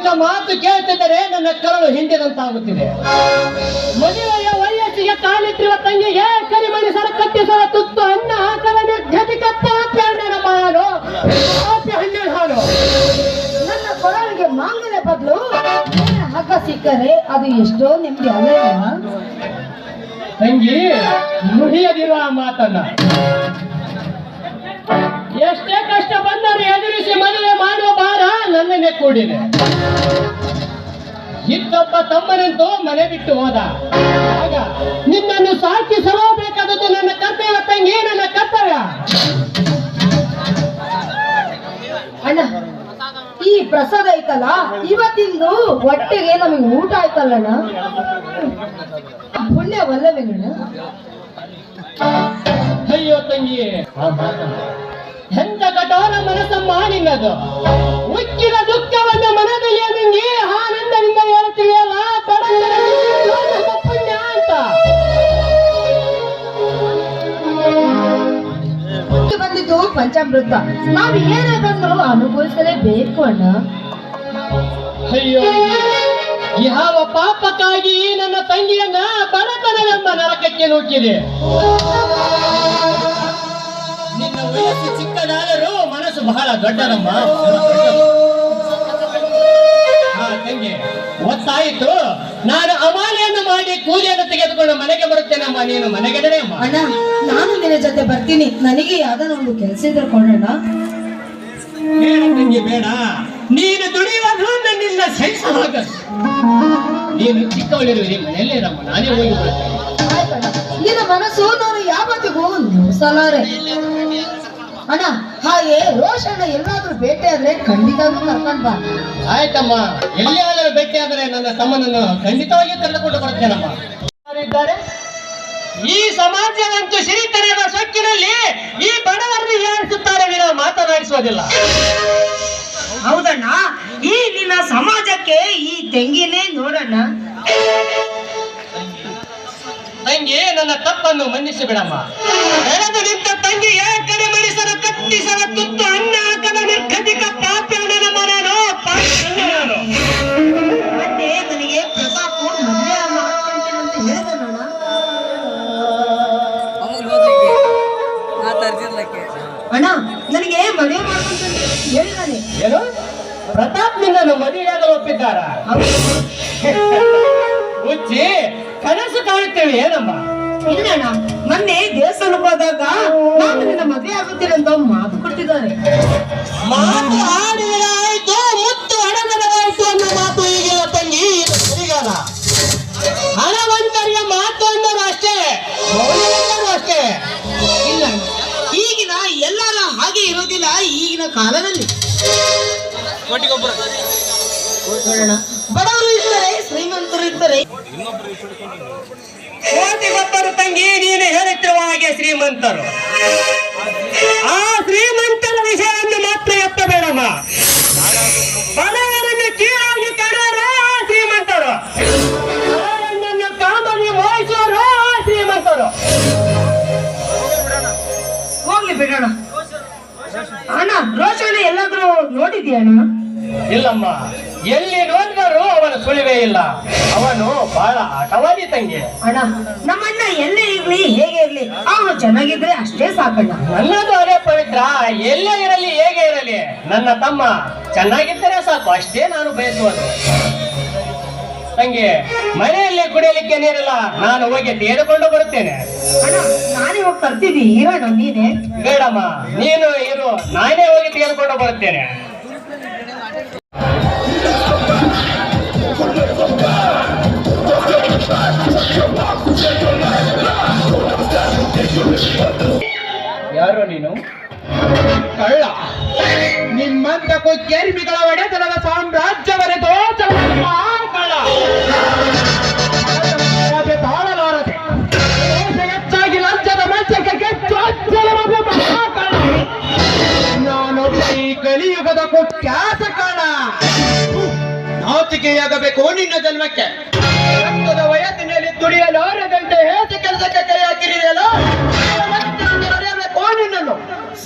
ಇಂಥ ಮಾತು ಕೇಳ್ತಿದ್ದರೆ ನನ್ನ ಕರಳು ಹಿಂದಿದಂತಾಗುತ್ತಿದೆ ಮದುವೆಯ ವಯಸ್ಸಿಗೆ ಕಾಲಿಟ್ಟಿರುವ ತಂಗಿಗೆ ಕರಿಮಣಿ ಸರ ಕಟ್ಟಿಸುವ ತುತ್ತು ಅನ್ನ ಹಾಕಲನೆ ಜತಿ ಕತ್ತ ಹಣ್ಣಿನ ಮಾನು ಪಾಪಿ ಹಣ್ಣಿನ ಹಾಲು ನನ್ನ ಕೊರಳಿಗೆ ಮಾಂಗಲ್ಯ ಬದಲು ಹಗ್ಗ ಸಿಕ್ಕರೆ ಅದು ಎಷ್ಟೋ ನಿಮ್ಗೆ ಅಲ್ಲ. ತಂಗಿ ನುಡಿಯದಿರುವ ಆ ಮಾತನ್ನ. ನನ್ನನ್ನೇ ಕೂಡಿದೆ. ಇತ್ತೊಬ್ಬ ತಮ್ಮನೆಂದು ಮನೆ ಬಿಟ್ಟು ಹೋದ. ಆಗ ನಿನ್ನನ್ನು ಸಾಕಿ ಸಲಹಬೇಕಾದದ್ದು ನನ್ನ ಕರ್ತವ್ಯ ತಂಗಿ ನನ್ನ ಕರ್ತವ್ಯ. ಅಣ್ಣ ಈ ಪ್ರಸಾದ ಐತಲ್ಲ ಇವತ್ತಿಂದು ಹೊಟ್ಟೆಗೆ ನಮಗೆ ಊಟ ಆಯ್ತಲ್ಲಣ್ಣ ಪುಣ್ಯವಲ್ಲವೇನಣ್ಣ ಅಯ್ಯೋ ತಂಗಿ ಎಂತ ಕಠೋರ ಮನಸ್ಸ ಮಾಡಿನದು ಉಕ್ಕಿನ ದುಃಖವನ್ನು ಮನದಲ್ಲಿ ನಿಂಗೆ ಆನಂದದಿಂದ ಹೇಳ್ತೀವಲ್ಲ ಅಂತ. ಬಂದಿದ್ದು ಪಂಚಾಮೃತ. ನಾವು ಏನೇ ಅನುಭವಿಸಲೇ ಅನುಭವಿಸಲೇಬೇಕು ಅಣ್ಣ. ಅಯ್ಯೋ, ಯಾವ ಪಾಪಕ್ಕಾಗಿ ನನ್ನ ತಂಗಿಯನ್ನ ಬಡತನವೆಂಬ ನರಕಕ್ಕೆ ನೂಕಿದೆ ವಯಸ್ಸು ಚಿಕ್ಕದಾದರೂ ಮನಸ್ಸು ಬಹಳ ದೊಡ್ಡದಮ್ಮ. ಹಾ ತಂಗಿ ಗೊತ್ತಾಯಿತು. ನಾನು ಅಮಾಲೆಯನ್ನು ಮಾಡಿ ಕೂಲಿಯನ್ನು ತೆಗೆದುಕೊಂಡು ಮನೆಗೆ ಬರುತ್ತೇನಮ್ಮ. ನೀನು ಮನೆಗೆ ಅಣ್ಣ ನಾನು ನಿನ್ನ ಜೊತೆ ಬರ್ತೀನಿ. ನನಗೆ ಯಾವ್ದಾನ ಒಂದು ಕೆಲಸ ಇದ್ರೆ ಕೊಡೋಣ? ಬೇಡ ತಂಗಿ ಬೇಡ. ನೀನು ದುಡಿಯುವುದು ನಿನ್ನ ಸಹಿಸಲಾಗದು ನೀನು ಚಿಕ್ಕವಳಿರುವಿರಿ ಮನೆಯಲ್ಲೇನಮ್ಮ ನಾನೇ ಹೋಗಿ ನಿನ್ನ ಮನಸ್ಸು ನಾನು ಯಾವತ್ತಿಗೂ ನುಡಿಸಲಾರೆ ಅಣ್ಣ ಹಾಗೆ ರೋಷಣ್ಣ ಎಲ್ಲಾದ್ರೂ ಭೇಟಿ ಆದ್ರೆ ಖಂಡಿತವಾಗ್ಲೂ ಕರ್ಕೊಂಡ್ ಬಾ. ಆಯ್ತಮ್ಮ ಎಲ್ಲಿ ಆದರೂ ಆದ್ರೆ ನನ್ನ ತಮ್ಮನನ್ನು ಖಂಡಿತವಾಗಿ ಕರೆದುಕೊಂಡು ಬರ್ತೇನಮ್ಮ ಯಾರಿದ್ದಾರೆ? ಈ ಸಮಾಜವಂತೂ ಸಿರಿತನದ ಸೊಕ್ಕಿನಲ್ಲಿ ಈ ಬಡವರನ್ನು ಏರಿಸುತ್ತಾರೆ ವಿನ ಮಾತನಾಡಿಸೋದಿಲ್ಲ ಹೌದಣ್ಣ ಈ ನಿನ್ನ ಸಮಾಜಕ್ಕೆ ಈ ತೆಂಗಿನೇ ನೋಡಣ್ಣ. ತಂಗಿ ನನ್ನ ತಪ್ಪನ್ನು ಮನ್ನಿಸಿ ಬಿಡಮ್ಮ. ಬೆಳೆದು ನಿಂತ ತಂಗಿ ಯಾಕಡೆ ಮಡಿಸದ ಕಟ್ಟಿಸಲ ತುತ್ತು ಅನ್ನ ಹಾಕದ ನಿರ್ಗತಿಕ ಪಾಪಣ್ಣನ ಮನನು ಮನನೋ ಮತ್ತೆ ನನಗೆ ಪ್ರತಾಪ್ ಮದುವೆ ಮಾಡ್ಕೊಂತೀನಿ ಅಂತ ಹೇಳಿದನಣ್ಣ ಅಣ್ಣ ನನಗೆ ಮದುವೆ ಹೇಳಿದಾನೆ. ಏನು? ಪ್ರತಾಪ್ ನಿನ್ನನ್ನು ಮದುವೆಯಾಗಲು ಒಪ್ಪಿದ್ದಾರ? ಹುಚ್ಚಿ ಕನಸು ಕಾಣುತ್ತೇವೆ ಏನಮ್ಮ? ಇಲ್ಲಣ್ಣ ಮೊನ್ನೆ ದೇವಸ್ಥಾನಕ್ಕೆ ಹೋದಾಗ ನಾನು ನಿನ್ನ ಮದುವೆ ಆಗುತ್ತೀನಿ ಅಂತ ಮಾತು ಕೊಟ್ಟಿದ್ದಾರೆ. ಮಾತು ಆಡಿದರೆ ಆಯ್ತು ಮುತ್ತು ಹಣದರವಾಯ್ತು ಅನ್ನೋ ಮಾತು ಈಗಿಲ್ಲ ತಂಗಿ ಇದು ಸರಿಗಾಲ ಹಣವಂತರಿಗೆ ಮಾತು ಅನ್ನೋರು ಅಷ್ಟೇ ಮೌಲ್ಯವಂತರು ಅಷ್ಟೇ. ಇಲ್ಲ. ಈಗಿನ ಎಲ್ಲರ ಹಾಗೆ ಇರೋದಿಲ್ಲ ಈಗಿನ ಕಾಲದಲ್ಲಿ. ನೋಡೋಣ ಬಡವರು ಇರ್ತಾರೆ ಶ್ರೀಮಂತರು ಇರ್ತಾರೆ. ಕೋಟಿಗೊಬ್ಬರು ತಂಗಿ ನೀನು ಹೇಳುತ್ತಿರುವ ಹಾಗೆ ಶ್ರೀಮಂತರು. ಆ ಶ್ರೀಮಂತರ ವಿಷಯವನ್ನು ಮಾತ್ರ ಎತ್ತಬೇಡಮ್ಮ. ಬಡವರನ್ನು ಕೀಳಾಗಿ ಕಾಣೋರು ಆ ಶ್ರೀಮಂತರು. ಬಡವರನ್ನು ಕಾಮಲ್ಲಿ ಮೋಹಿಸೋರು ಆ ಶ್ರೀಮಂತರು. ಹೋಗ್ಲಿ ಬಿಡೋಣ. ಅಣ್ಣ ರೋಷಣ್ಣ ಎಲ್ಲಾದ್ರೂ ನೋಡಿದ್ಯಾ ಅಣ್ಣ ಇಲ್ಲಮ್ಮ. ಎಲ್ಲಿ ನೋಡಿದರೂ ಅವನ ಸುಳಿವೇ ಇಲ್ಲ. ಅವನು ಬಹಳ ಆಟವಾದಿ ತಂಗಿ. ಅಣ್ಣ ನಮ್ಮಣ್ಣ ಎಲ್ಲೇ ಇರ್ಲಿ ಹೇಗೆ ಇರ್ಲಿ ಅವನು ಚೆನ್ನಾಗಿದ್ರೆ ಅಷ್ಟೇ ಸಾಕಣ್ಣ. ನನ್ನದು ಅದೇ ಪವಿತ್ರ ಎಲ್ಲೇ ಇರಲಿ ಹೇಗೆ ಇರಲಿ ನನ್ನ ತಮ್ಮ ಚೆನ್ನಾಗಿದ್ದರೆ ಸಾಕು ಅಷ್ಟೇ ನಾನು ಬಯಸುವುದು ತಂಗಿ ಮನೆಯಲ್ಲಿ ಕುಡಿಯಲಿಕ್ಕೆ ನೀರಿಲ್ಲ ನಾನು ಹೋಗಿ ತೇಡಿಕೊಂಡು ಬರುತ್ತೇನೆ. ಅಣ್ಣ ನಾನೇ ಹೋಗಿ ತರ್ತೀನಿ ಇರೋಣ ನೀನೇ. ಬೇಡಮ್ಮ ನೀನು ಇರು ನಾನೇ ಹೋಗಿ ತೆಗೆದುಕೊಂಡು ಬರುತ್ತೇನೆ. ಯಾರು ನೀನು? ಕಳ್ಳ. ನಿಮ್ಮಂತ ಕೆರ್ಮಿಗಳ ಒಡೆತನದ ಸಾಮ್ರಾಜ್ಯವರೆದೋ ಚಲನ ಕಳ್ಳ ಲಂಚದ ಮಂಚಕ್ಕೆ ಕಲಿಯುಗದ ಕುಖ್ಯಾತ ಕಳ್ಳ. ನಾಚಿಕೆಯಾಗಬೇಕು ನಿನ್ನ ಜನ್ಮಕ್ಕೆ.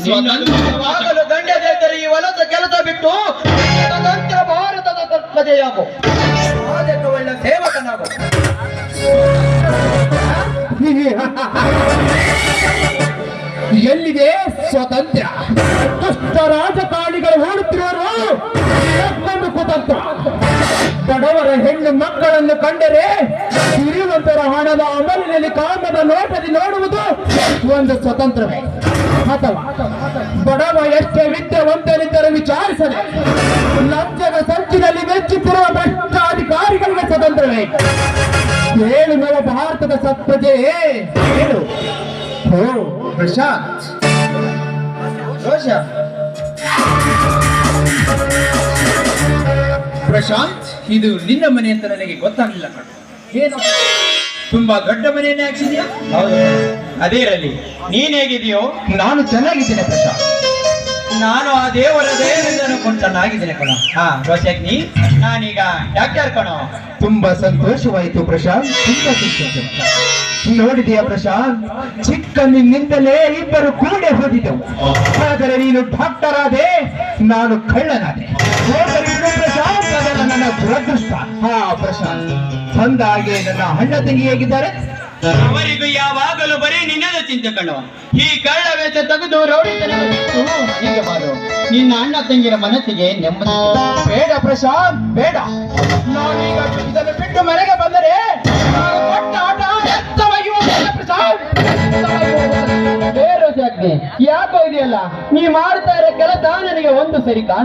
ಸ್ವತಂತ್ರವಾಗಲು ಗಂಡ ದೇಶರು ಈ ವಲಸ ಕೆಲಸ ಬಿಟ್ಟು ಸ್ವತಂತ್ರ ಭಾರತದ ತತ್ಪದೆಯಾಗು ಒಳ್ಳೆ ಸೇವಕನಾಗು. ಎಲ್ಲಿದೆ ಸ್ವತಂತ್ರ ದುಷ್ಟ ರಾಜಕಾರಣಿಗಳು ಓಡುತ್ತಿರುವರು ಮತ್ತೊಂದು ಕುತಂತ್ರ. ಬಡವರ ಹೆಣ್ಣು ಮಕ್ಕಳನ್ನು ಕಂಡರೆ ಶ್ರೀಮಂತರ ಹಣದ ಅಮಲಿನಲ್ಲಿ ಕಾಮದ ನೋಟದಿ ನೋಡುವುದು ಒಂದು ಸ್ವತಂತ್ರವೇ. ಅಥವಾ ಬಡವ ಎಷ್ಟೇ ವಿದ್ಯಾವಂತರಿದ್ದರೆ ವಿಚಾರಿಸದೆ ಲಂಚದ ಸಂಚಿನಲ್ಲಿ ಮೆಚ್ಚುತ್ತಿರುವ ಭ್ರಷ್ಟಾಧಿಕಾರಿಗಳಿಗೆ ಸ್ವತಂತ್ರವೇ. ಏಳು ನವ ಭಾರತದ ಸತ್ಪಜೆ ಪ್ರಶಾಂತ್. ಪ್ರಶಾಂತ್. ಪ್ರಶಾಂತ್ ಇದು ನಿನ್ನ ಮನೆ ಅಂತ ನನಗೆ ಗೊತ್ತಾಗಲಿಲ್ಲ ಕಣ. ಏನು? ತುಂಬಾ ದೊಡ್ಡ ಮನೆಯನ್ನೇ ಹಾಕ್ಸಿದ್ಯಾ ಹೌದು. ಅದೇ ಇರಲಿ ನೀನ್ ಹೇಗಿದೆಯೋ ನಾನು ಚೆನ್ನಾಗಿದ್ದೇನೆ ಪ್ರಶಾಂತ್. ನಾನು ಆ ದೇವರ ದಯದಿಂದ ಅನ್ಕೊಂಡು ಚೆನ್ನಾಗಿದ್ದೇನೆ ಕಣ. ಹಾ ರೋಷಗ್ನಿ ನಾನೀಗ ಡಾಕ್ಟರ್ ಕಣ. ತುಂಬಾ ಸಂತೋಷವಾಯಿತು ಪ್ರಶಾಂತ್ ತುಂಬಾ ಸಂತೋಷ. ನೋಡಿದೆಯಾ ಪ್ರಶಾಂತ್? ಚಿಕ್ಕಂದಿನಿಂದಲೇ ಇಬ್ಬರು ಕೂಡೆ ಹೋದಿದ್ದೆವು. ಆದರೆ ನೀನು ಡಾಕ್ಟರ್ ಆದೆ ನಾನು ಕಳ್ಳನಾದೆ. ನನ್ನ ದುರದೃಷ್ಟ. ಹಾ ಪ್ರಶಾಂತ್. ಹಾಗೆ ನನ್ನ ಅಣ್ಣ ತಂಗಿ ಹೇಗಿದ್ದಾರೆ? ಅವರಿಗೂ ಯಾವಾಗಲೂ ಬರೀ ನಿನ್ನದ ಚಿಂತೆ ಕಣೋ. ಈ ಕಳ್ಳ ವೇಷ ತೆಗೆದು ರೌಡಿತನ ಹೀಗೆ ಮಾಡು. ನಿನ್ನ ಅಣ್ಣ ತಂಗಿರ ಮನಸ್ಸಿಗೆ ನೆಮ್ಮದಿ ಬೇಡ ಪ್ರಶಾಂತ್ ಬೇಡ. ನಾನೀಗ ಇದನ್ನು ಬಿಟ್ಟು ಮನೆಗೆ ಬಂದರೆ ಕೊಟ್ಟ ಆಟ ಎತ್ತವಾಗಿ ಹೋಗುತ್ತದೆ ಪ್ರಶಾಂತ್. ಎತ್ತವಾಗಿ ಯಾಕೋ ಇದೆಯಲ್ಲ? ನೀ ಮಾಡ್ತಾ ಇರೋ ಕೆಲಸ ನನಗೆ ಒಂದು ಸರಿ ಕಾಣು